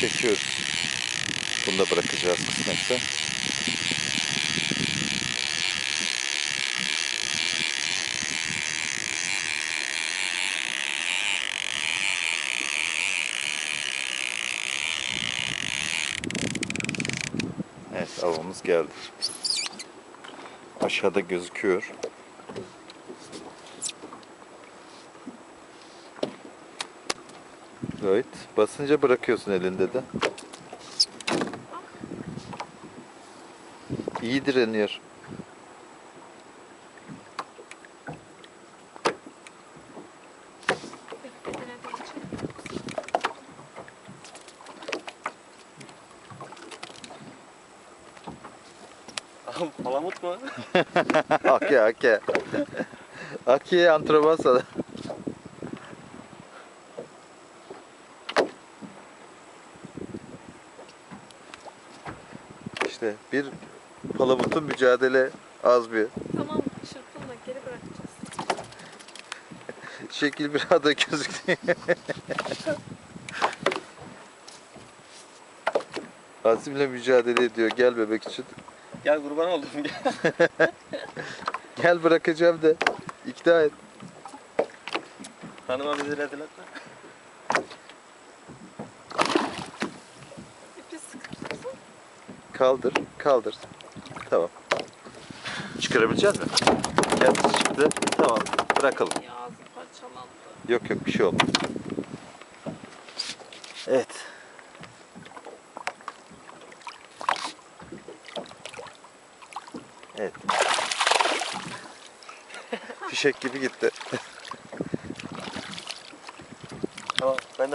çekiyoruz. Bunu da bırakacağız kısmetse. Evet avımız geldi. Aşağıda gözüküyor. Evet. Basınca bırakıyorsun elinde de. İyi direniyor. Palamut mu? Ake ake. Ake antrobasa. İşte bir palamutun mücadele az bir. Tamam çırpınma geri bırakacağız. Şekil bir ada gözüküyor. Azimle mücadele ediyor. Gel bebek için. Gel kurban oldum gel. Gel bırakacağım de. İkna et. Tanıma bizi rezil etme. Kaldır, kaldır. Tamam. Çıkarabilecek misin? Kendisi çıktı. Tamam. Bırakalım. Ya parçalandı. Yok yok bir şey olmaz. Evet. Evet. Fişek gibi gitti. Tamam ben de